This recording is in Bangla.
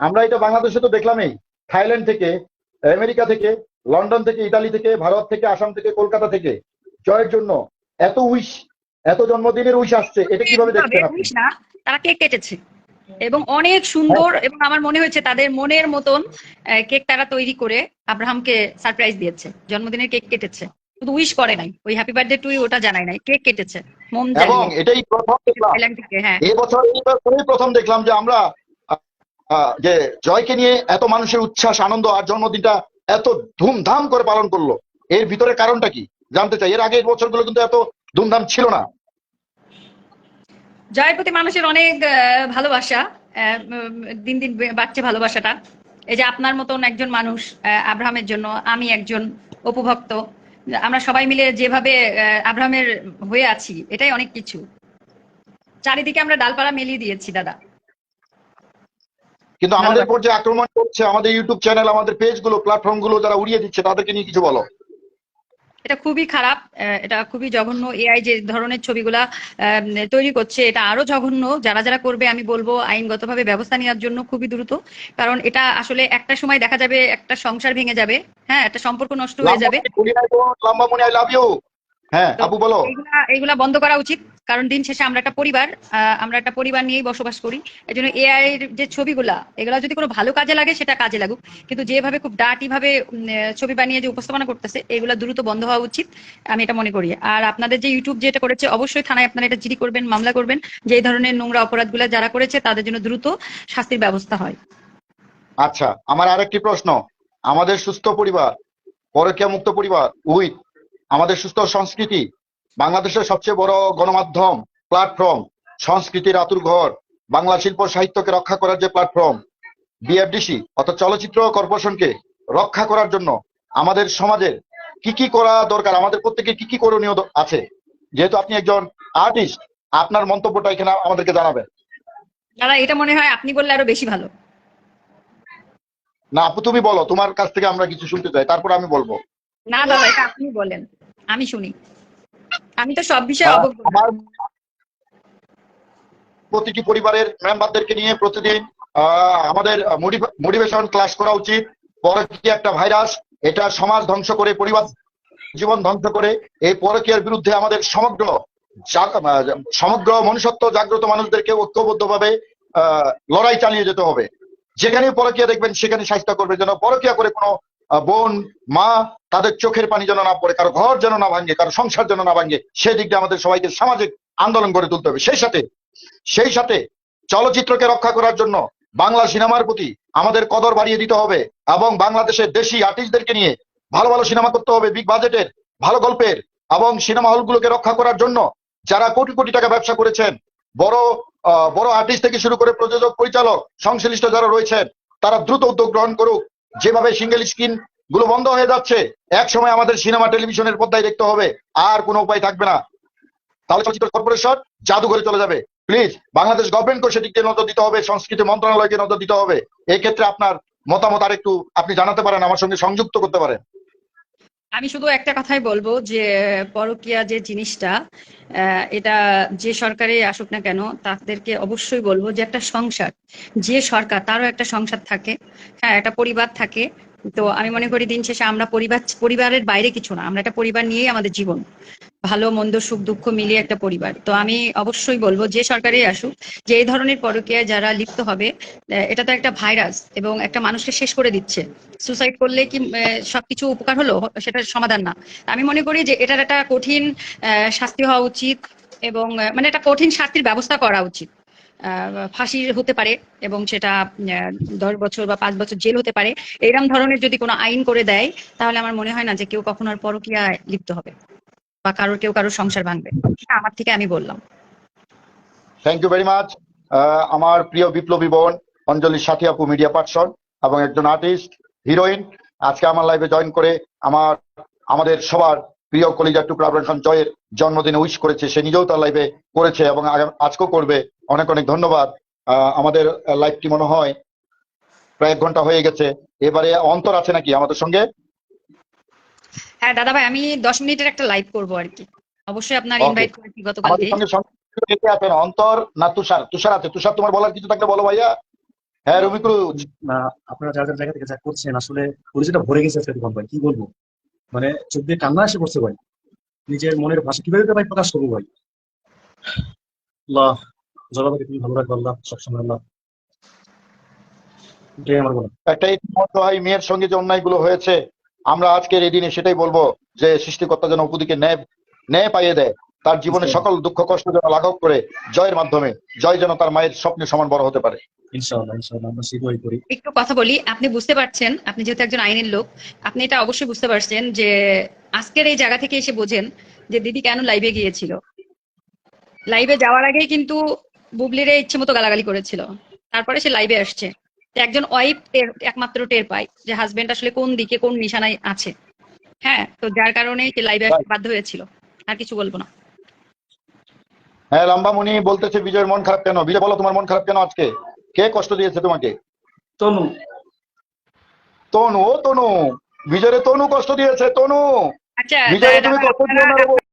আমরা এটা বাংলাদেশে তো দেখলামই। থাইল্যান্ড থেকে আমেরিকা থেকে লন্ডন থেকে ইতালি থেকে ভারত থেকে আসাম থেকে কলকাতা থেকে। জয়ের জন্য এত উইশ এত জন্মদিনের উইশ আসছে এটা কীভাবে দেখছেন আপনি? তারা কেক কেটেছে। এবং অনেক সুন্দর এবং আমার মনে হয়েছে তাদের মনের মতন কেক তারা তৈরি করে আব্রাহামকে সারপ্রাইজ দিয়েছে। জন্মদিনের কেক কেটেছে। শুধু উইশ করে নাই ওই হ্যাপি বার্থডে টু ওটা জানাই নাই কেক কেটেছে। মোম এবং এটাই প্রথম দেখলাম। হ্যাঁ। এই বছর প্রথম দেখলাম যে আমরা যে জয়কে নিয়ে এত মানুষের উচ্ছ্বাস, আনন্দ আর জন্মদিনটা এত ধুমধাম করে পালন করল, এর ভিতরে কারণটা কি? জানতে চাই। এর আগের বছরগুলো কিন্তু এত ধুমধাম ছিল না। জয়ের প্রতি মানুষের অনেক ভালোবাসা দিন দিন বাড়ছে ভালোবাসাটা। এই যে আপনার মতন একজন মানুষ আব্রাহামের জন্য, আমি একজন উপভক্ত, আমরা সবাই মিলে যেভাবে আব্রাহামের হয়ে আছি, এটাই অনেক কিছু। চারিদিকে আমরা ডালপালা মেলিয়ে দিয়েছি, দাদা। কিন্তু আমাদের উপর যে আক্রমণ করছে আমাদের ইউটিউব চ্যানেল আমাদের পেজগুলো প্ল্যাটফর্মগুলো যারা উড়িয়ে দিচ্ছে তাদেরকে নিয়ে কিছু বলো। এটা খুবই খারাপ এটা খুবই জঘন্য এআই যে ধরনের ছবিগুলা তৈরি করছে এটা আরও জঘন্য। যারা যারা করবে আমি বলব আইনগতভাবে ব্যবস্থা নেওয়ার জন্য খুবই দ্রুত। কারণ এটা আসলে একটা সময় দেখা যাবে একটা সংসার ভেঙে যাবে। হ্যাঁ একটা সম্পর্ক নষ্ট হয়ে যাবে। লম্বা মনি আই লাভ ইউ হ্যাঁ আপু বলো। এইগুলা এইগুলা বন্ধ করা উচিত কারণ দিন শেষে আমরা একটা পরিবার আমরা একটা পরিবার নিয়েই বসবাস করি। এই জন্য এআই এর যে ছবিগুলা এগুলা যদি কোনো ভালো কাজে লাগে সেটা কাজে লাগুক। কিন্তু যেভাবে খুব ডাটি ভাবে ছবি বানিয়ে যে উপস্থাপনা করতেছে এগুলা দ্রুত বন্ধ হওয়া উচিত আমি এটা মনে করি। আর আপনাদের যে ইউটিউব যেটা করেছে অবশ্যই থানায় আপনারা এটা জিডি করবেন মামলা করবেন যে এই ধরনের নোংরা অপরাধগুলা যারা করেছে তাদের জন্য দ্রুত শাস্তির ব্যবস্থা হয়। আচ্ছা আমার আরেকটি প্রশ্ন। আমাদের সুস্থ পরিবার পরকীয়া মুক্ত পরিবার উইথ আমাদের সুস্থ সংস্কৃতি বাংলাদেশের সবচেয়ে বড় গণমাধ্যম প্ল্যাটফর্ম সংস্কৃতির আতুর ঘর বাংলা শিল্প সাহিত্যকে রক্ষা করার যে প্ল্যাটফর্ম বিএফডিসি অর্থাৎ চলচ্চিত্র কর্পোরেশনকে রক্ষা করার জন্য আমাদের সমাজের কি কি করা দরকার আমাদের প্রত্যেকে কি কি করণীয় আছে? যেহেতু আপনি একজন আর্টিস্ট আপনার মন্তব্যটা এখানে আমাদেরকে জানাবেন। দাদা এটা মনে হয় আপনি বললে আরও বেশি ভালো। না আপু তুমি বলো তোমার কাছ থেকে আমরা কিছু শুনতে চাই তারপর আমি বলব। না দাদা এটা আপনি বলেন। আমি শুনি। আমি তো সব বিষয়ে অবগত। আমার প্রতিটি পরিবারের মেম্বারদেরকে নিয়ে প্রতিদিন আমাদের মোটিভেশন ক্লাস করা উচিত। পরকীয়া একটা ভাইরাস এটা সমাজ ধ্বংস করে পরিবার জীবন ধ্বংস করে। এই পরকীয়ার বিরুদ্ধে আমাদের সমগ্র সমগ্র মনুষ্যত্ব জাগ্রত মানুষদেরকে ঐক্যবদ্ধভাবে আহ, লড়াই চালিয়ে যেতে হবে। যেখানে পরকীয়া দেখবেন সেখানে স্বাস্থ্য করবে যেন পরকীয়া করে কোনো বোন, মা, তাদের চোখের পানি যেন না পড়ে, কারও ঘর যেন না ভাঙে, কারও সংসার যেন না ভাঙে সেই দিকটা আমাদের সবাইকে সামাজিক আন্দোলন গড়ে তুলতে হবে। সেই সাথে সেই সাথে চলচ্চিত্রকে রক্ষা করার জন্য বাংলা সিনেমার প্রতি আমাদের কদর বাড়িয়ে দিতে হবে এবং বাংলাদেশের দেশি আর্টিস্টদেরকে নিয়ে ভালো ভালো সিনেমা করতে হবে বিগ বাজেটের ভালো গল্পের এবং সিনেমা হলগুলোকে রক্ষা করার জন্য যারা কোটি কোটি টাকা ব্যবসা করেছেন, বড় বড় আর্টিস্ট থেকে শুরু করে প্রযোজক, পরিচালক, সংশ্লিষ্ট যারা রয়েছেন, তারা দ্রুত উদ্যোগ গ্রহণ করুক। যেভাবে সিঙ্গেল স্ক্রিনগুলো বন্ধ হয়ে যাচ্ছে এক সময় আমাদের সিনেমা টেলিভিশনের পর্দায় দেখতে হবে, আর কোনো উপায় থাকবে না। তাহলে চলচ্চিত্র কর্পোরেশন জাদুঘরে চলে যাবে। প্লিজ বাংলাদেশ গভর্নমেন্টকে সেদিকে নজর দিতে হবে, সংস্কৃতি মন্ত্রণালয়কে নজর দিতে হবে। এক্ষেত্রে আপনার মতামত আর একটু আপনি জানাতে পারেন, আমার সঙ্গে সংযুক্ত করতে পারেন। আমি শুধু একটা কথাই বলব যে, পরকিয়া যে জিনিসটা এটা যে সরকারে আসুক না কেন, তাদেরকে অবশ্যই বলব যে একটা সংসার, যে সরকার, তারও একটা সংসার থাকে। হ্যাঁ একটা পরিবার থাকে তো আমি মনে করি দিন শেষে আমরা পরিবার, পরিবারের বাইরে কিছু না, আমরা একটা পরিবার নিয়েই আমাদের জীবন। ভালো, মন্দ, সুখ, দুঃখ মিলিয়ে একটা পরিবার। তো আমি অবশ্যই বলব, যে সরকারে আসুক, যে এই ধরনের পরকীয়ায় যারা লিপ্ত হবে এটা তো একটা ভাইরাস এবং একটা মানুষকে শেষ করে দিচ্ছে। সুসাইড করলে কি সবকিছু উপকার হলো? সেটার সমাধান না। আমি মনে করি যে এটার একটা কঠিন শাস্তি হওয়া উচিত এবং মানে একটা কঠিন শাস্তির ব্যবস্থা করা উচিত। ফাঁসি হতে পারে এবং সেটা দশ বছর বা পাঁচ বছর জেল হতে পারে। এরকম ধরনের যদি কোনো আইন করে দেয়, তাহলে আমার মনে হয় না যে কেউ কখনো আর পরকীয়ায় লিপ্ত হবে বা কারোর কেউ কারোর সংসার ভাঙবে। আমার থেকে আমি বললাম। থ্যাংক ইউ ভেরি মাচ আমার প্রিয় বিপ্লবী বোন অঞ্জলি সাথী আপু মিডিয়া পার্সন এবং একজন আর্টিস্ট, হিরোইন। আজকে আমার লাইভে জয়েন করে আমার, আমাদের সবার প্রিয় কলিজার টুকরা জয়ের জন্মদিনে উইশ করেছে। সে নিজেও তার লাইভে করেছে এবং আজকেও করবে। অনেক অনেক ধন্যবাদ। আহ, আমাদের লাইভটি মনে হয়? প্রায় এক ঘণ্টা হয়ে গেছে। এবারে অন্তর আছে নাকি আমাদের সঙ্গে? হ্যাঁ দাদা ভাই আমি দশ মিনিটের একটা লাইভ করব আর কি। অবশ্যই আপনার ইনভাইট করেছি গতকালকে। কে আছেন? অন্তর না তুষার? তুষার আছে। তুষার তোমার বলার কিছু থাকলে বলো ভাইয়া। হ্যাঁ রবিকুল না আপনারা যার যার জায়গা থেকে যা করছেন আসলে পরিচয়টা ভরে গেছে আজকে ভাই। কি বলব? মানে চোখ দিয়ে কান্না এসে পড়ছে ভাই। নিজের মনের ভাষা কীভাবে ভাই প্রকাশ করব ভাই? আল্লাহ তুমি ভালো রাখব আল্লাহ সবসময় আল্লাহ এটাই আমার বলা একটা এই অসহায় মেয়ের সঙ্গে যে অন্যায়গুলো হয়েছে আমরা আজকের এই দিনে সেটাই বলব যে সৃষ্টিকর্তা যেন উপদিকে ন্যায় ন্যায় পাইয়ে দেয় তার জীবনে সকল দুঃখ কষ্ট যেন লাঘব করে জয়ের মাধ্যমে জয় যেন তার মায়ের স্বপ্নের সমান বড় হতে পারে। ইনশাআল্লাহ ইনশাআল্লাহ আমরা সেই দোয়াই করি। একটু কথা বলি আপনি বুঝতে পারছেন আপনি যেহেতু একজন আইনের লোক আপনি এটা অবশ্যই বুঝতে পারছেন যে আজকের এই জায়গা থেকে এসে বোঝেন যে দিদি কেন লাইভে গিয়েছিল। লাইভে যাওয়ার আগেই কিন্তু বুবলিরে ইচ্ছে মতো গালাগালি করেছিল। তারপরে সে লাইভে আসছে। একজন ওয়াইফ টের একমাত্র টের পায় যে হাজবেন্ড আসলে কোন দিকে কোন নিশানায় আছে। হ্যাঁ তো যার কারণে সে লাইভে বাধ্য হয়েছিল। আর কিছু বলব না। হ্যাঁ লাম্বামণি বলতেছে বিজয়ের মন খারাপ কেন? বিজয় বলো তোমার মন খারাপ কেন আজকে? কে কষ্ট দিয়েছে তোমাকে? তনু। তনু ও তনু। বিজয়ের তনু কষ্ট দিয়েছে তনু। আচ্ছা বিজয় তুমি কষ্ট দিও না